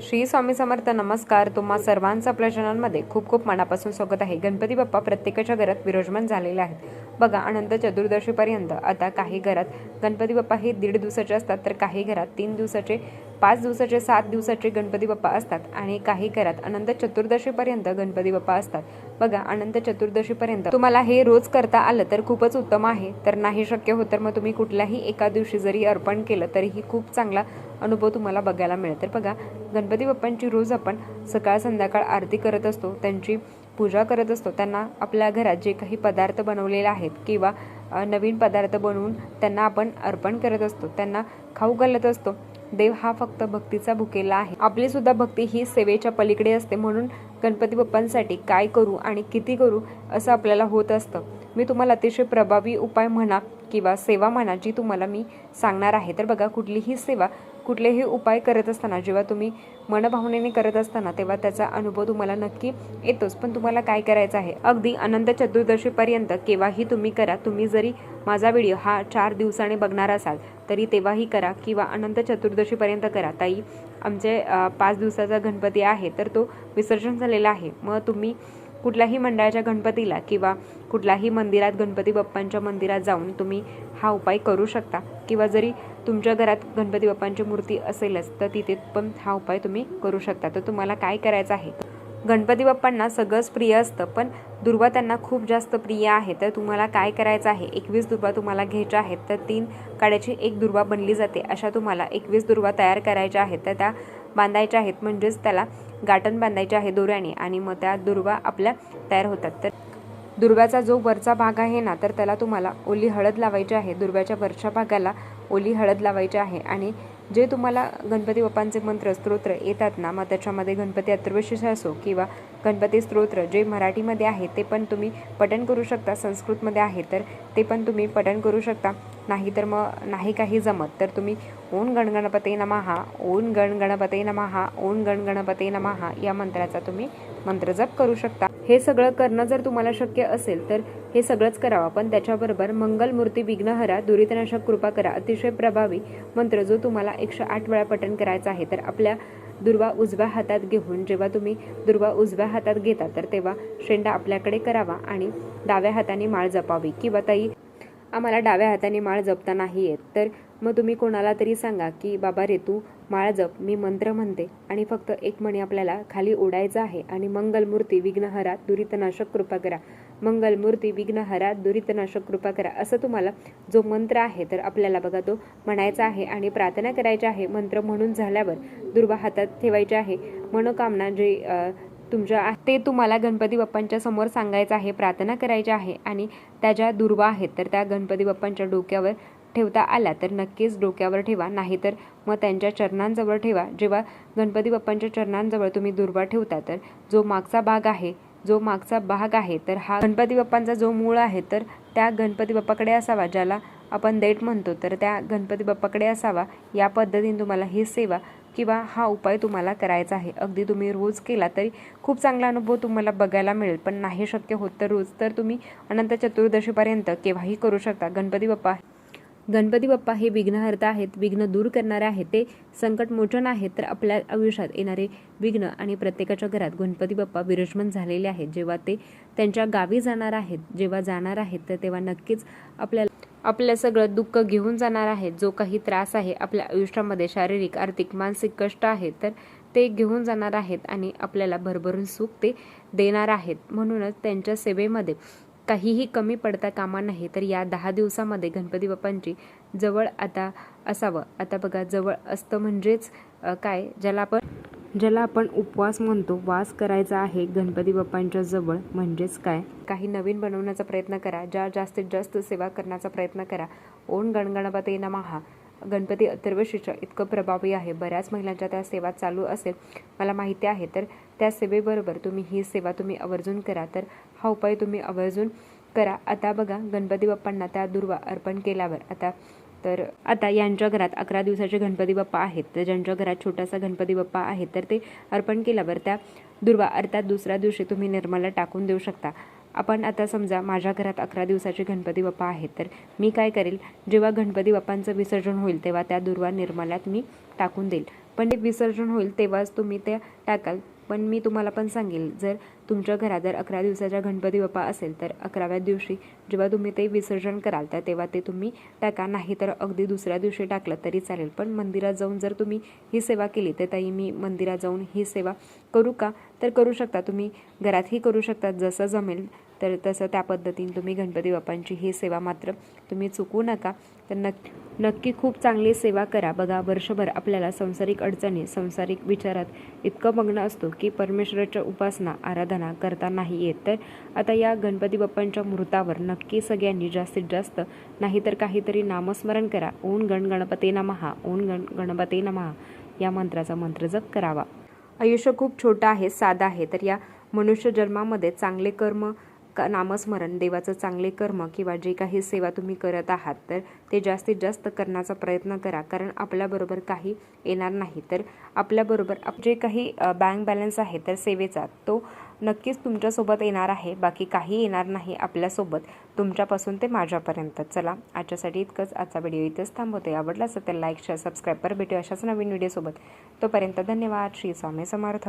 श्री स्वामी समर्थ नमस्कार. तुम्हा सर्वांचं आपल्या चॅनलमध्ये खूप खूप मनापासून स्वागत आहे. गणपती बाप्पा प्रत्येकाच्या घरात विराजमान झालेले आहेत. बघा अनंत चतुर्दशीपर्यंत. आता काही घरात गणपती बाप्पा हे दीड दिवसाचे असतात तर काही घरात तीन दिवसाचे पाच दिवसाचे सात दिवसाचे गणपती बाप्पा असतात आणि काही घरात अनंत चतुर्दशीपर्यंत गणपती बाप्पा असतात. बघा अनंत चतुर्दशीपर्यंत. तुम्हाला हे रोज करता आलं तर खूपच उत्तम आहे. तर नाही शक्य होत तर मग तुम्ही कुठल्याही एका दिवशी जरी अर्पण केलं तरीही खूप चांगला अनुभव तुम्हाला बघायला मिळेल. तर बघा गणपती बाप्पांची रोज आपण सकाळ संध्याकाळ आरती करत असतो त्यांची पूजा करत असतो त्यांना आपल्या घरात जे काही पदार्थ बनवलेले आहेत किंवा नवीन पदार्थ बनवून त्यांना आपण अर्पण करत असतो त्यांना खाऊ घालत असतो. देव हा फक्त भक्तीचा भुकेला आहे. आपली सुद्धा भक्ती ही सेवेच्या पलीकडे असते म्हणून गणपती बाप्पांसाठी काय करू आणि किती करू असं आपल्याला होत असतं. मी तुम्हाला अतिशय प्रभावी उपाय म्हणा किंवा सेवा म्हणा जी तुम्हाला मी सांगणार आहे. तर बघा कुठलीही सेवा कुठलेही उपाय करत असताना जेव्हा तुम्ही मनभावनेने करत असताना तेव्हा त्याचा अनुभव तुम्हाला नक्की येतोच. पण तुम्हाला काय करायचं आहे? अगदी अनंत चतुर्दशीपर्यंत केव्हाही तुम्ही करा. तुम्ही जरी माझा व्हिडिओ हा चार दिवसाने बघणार असाल तरी तेव्हाही करा किंवा अनंत चतुर्दशीपर्यंत करा. ताई आमचे पाच दिवसाचा गणपती आहे तर तो विसर्जन झालेला आहे. मग तुम्ही कुठल्याही मंडळाच्या गणपतीला किंवा कुठल्याही मंदिरात गणपती बाप्पांच्या मंदिरात जाऊन तुम्ही हा उपाय करू शकता. किंवा जरी तुमच्या घरात गणपती बाप्पांची मूर्ती असेलच तर तिथे पण हा उपाय तुम्ही करू शकता. तर तुम्हाला काय करायचं आहे? गणपती बाप्पांना सगळंच प्रिय असतं पण दुर्वा त्यांना खूप जास्त प्रिय आहे. तर तुम्हाला काय करायचं आहे? एकवीस दुर्वा तुम्हाला घ्यायच्या आहेत तर तीन काड्याची एक दुर्वा बनली जाते. अशा तुम्हाला एकवीस दुर्वा तयार करायच्या आहेत. तर त्या बांधायच्या आहेत. म्हणजेच त्याला गाठण बांधायचे आहे दोऱ्याने आणि मग त्या दुर्वा आपल्या तयार होतात. तर दुर्व्याचा जो वरचा भाग आहे ना तर त्याला तुम्हाला ओली हळद लावायची आहे. दुर्व्याच्या वरच्या भागाला ओली हळद लावायची आहे. आणि जे तुम्हाला गणपती बाप्पांचे मंत्र स्तोत्र येतात ना मग त्याच्यामध्ये गणपती अत्रवशिष असो किंवा गणपती स्तोत्र जे मराठीमध्ये आहे ते पण तुम्ही पठण करू शकता संस्कृतमध्ये आहे तर ते पण तुम्ही पठण करू शकता. नाही तर मग नाही काही जमत. तर तुम्ही ओम गणगणपते नमहा ओम गणगणपते नमहा ओम गणगणपते नमहा या मंत्राचा तुम्ही मंत्रजप करू शकता. हे सगळं करणं जर तुम्हाला शक्य असेल तर हे सगळंच करावं. पण त्याच्याबरोबर मंगलमूर्ती विघ्नहरा दुरितनाशक कृपा करा अतिशय प्रभावी मंत्र जो तुम्हाला एकशे आठ वेळा पठण करायचा आहे तर आपल्या दुर्वा उजव्या हातात घेऊन जेव्हा तुम्ही दुर्वा उजव्या हातात घेता तर तेव्हा शेंडा आपल्याकडे करावा आणि डाव्या हाताने माळ जपावी. किंवा ताई आम्हाला डाव्या हाताने माळ जपता नाही येत तर मग तुम्ही कोणाला तरी सांगा की बाबा रे तू माळ जप मी मंत्र म्हणते आणि फक्त एक म्हणी आपल्याला खाली ओढायचं आहे आणि मंगलमूर्ती विघ्नहरा दुरितनाशक कृपा करा. मंगलमूर्ती विघ्नहरा दुरितनाशक कृपा करा. असं तुम्हाला जो मंत्र आहे तर आपल्याला बघा तो म्हणायचा आहे आणि प्रार्थना करायची आहे मंत्र म्हणून झाल्यावर दुर्वा हातात ठेवायचे आहे. मनोकामना जे तुमच्या ते तुम्हाला गणपती बाप्पांच्या समोर सांगायचं आहे प्रार्थना करायची आहे आणि त्या ज्या दुर्वा आहेत तर त्या गणपती बाप्पांच्या डोक्यावर ठेवता आला तर नक्कीच डोक्यावर ठेवा. नाहीतर मग त्यांच्या चरणांजवळ ठेवा. जेव्हा गणपती बाप्पांच्या चरणांजवळ तुम्ही दुर्वा ठेवता तर जो मागचा भाग आहे जो मागचा भाग आहे तर हा गणपती बाप्पांचा जो मूळ आहे तर त्या गणपती बाप्पाकडे असावा ज्याला आपण देठ म्हणतो. तर त्या गणपती बाप्पाकडे असावा. या पद्धतीने तुम्हाला ही सेवा किंवा हा उपाय तुम्हाला करायचा आहे. अगदी तुम्ही रोज केला तरी खूप चांगला अनुभव तुम्हाला बघायला मिळेल. पण नाही शक्य होत तर रोज तर तुम्ही अनंत चतुर्दशीपर्यंत केव्हाही करू शकता. गणपती बाप्पा गणपती बाप्पा हे विघ्नहर्ता आहेत विघ्न दूर करणारे आहेत ते संकट मोचन आहेत तर आपल्या आयुष्यात येणारे विघ्न आणि प्रत्येकाच्या घरात गणपती बाप्पा विराजमान झालेले आहेत. जेव्हा ते त्यांच्या गावी जाणार आहेत जेव्हा जाणार आहेत तर तेव्हा नक्कीच आपल्याला आपलं सगळं दुःख घेऊन जाणार आहेत. जो काही त्रास आहे आपल्या आयुष्यामध्ये शारीरिक आर्थिक मानसिक कष्ट आहेत तर ते घेऊन जाणार आहेत आणि आपल्याला भरभरून सुख ते देणार आहेत. म्हणूनच त्यांच्या सेवेमध्ये काहीही कमी पडता कामा नाही तर या दहा दिवसामध्ये गणपती बाप्पांची जवळ आता असावं. आता बघा जवळ असतं म्हणजेच काय? ज्याला आपण ज्याला आपण उपवास म्हणतो वास करायचा आहे गणपती बाप्पांच्या जवळ म्हणजेच काय? काही नवीन बनवण्याचा प्रयत्न करा. ज्या जास्तीत जास्त सेवा करण्याचा प्रयत्न करा. ओण गणगणपती नमहा गणपती अथर्वशीर्ष इतकं प्रभावी आहे. बऱ्याच महिलांच्या त्या सेवा चालू असेल. मला माहिती आहे तर त्या सेवेबरोबर तुम्ही ही सेवा तुम्ही आवर्जून करा. तर हा उपाय तुम्ही आवर्जून करा. आता बघा गणपती बाप्पांना त्या दुर्वा अर्पण केल्यावर. आता तर आता यांच्या घरात अकरा दिवसाचे गणपती बाप्पा आहेत. तर ज्यांच्या घरात छोटासा गणपती बाप्पा आहे तर ते अर्पण केल्यावर त्या दुर्वा अर्थात दुसऱ्या दिवशी तुम्ही निर्मला टाकून देऊ शकता. आपण आता समजा माझ्या घरात अकरा दिवसाचे गणपती बाप्पा आहेत तर मी काय करेल? जेव्हा गणपती बाप्पांचं विसर्जन होईल तेव्हा त्या दुर्वा निर्मलात मी टाकून देईल. पण ते विसर्जन होईल तेव्हाच तुम्ही त्या टाकाल. पण मी तुम्हाला पण सांगेल जर तुमच्या घरात जर अकरा दिवसाचा गणपती बाप्पा असेल तर अकराव्या दिवशी जेव्हा तुम्ही ते विसर्जन कराल तर तेव्हा ते तुम्ही टाका. नाही तर अगदी दुसऱ्या दिवशी टाकलं तरी चालेल. पण मंदिरात जाऊन जर तुम्ही ही सेवा केली तर ताई मी मंदिरात जाऊन ही सेवा करू का? तर करू शकता तुम्ही. घरातही करू शकता. जसं जमेल तर तसं त्या पद्धतीने तुम्ही गणपती बाप्पांची ही सेवा मात्र तुम्ही चुकू नका. तर नक्की नक्की खूप चांगली सेवा करा. बघा वर्षभर आपल्याला संसारिक अडचणी संसारिक विचारात इतकं मग्न असतो की परमेश्वराच्या उपासना आराधना करता नाही येत. तर आता या गणपती बाप्पांच्या मृतावर नक्की सगळ्यांनी जास्तीत जास्त नाहीतर काहीतरी नामस्मरण करा. ओन गण गणपते नमहा ओम गण गणपते नमहा. या मंत्राचा मंत्र जप करावा. आयुष्य खूप छोटं आहे साधं आहे. तर या मनुष्य जन्मामध्ये चांगले कर्म का नामस्मरण देवाचं चांगले कर्म किंवा जे काही सेवा तुम्ही करत आहात तर ते जास्तीत जास्त करण्याचा प्रयत्न करा. कारण आपल्याबरोबर काही येणार नाही. तर आपल्याबरोबर आप जे काही बँक बॅलन्स आहे तर सेवेचा तो नक्कीच तुमच्यासोबत येणार आहे. बाकी काही येणार नाही आपल्यासोबत. तुमच्यापासून ते माझ्यापर्यंत. चला आजच्यासाठी इतकंच. आजचा व्हिडिओ इथेच थांबवतो. आवडला असेल तर लाईक शेअर सबस्क्राईब कर भेटू अशाच नवीन व्हिडिओसोबत तोपर्यंत धन्यवाद. श्री स्वामी समर्थ.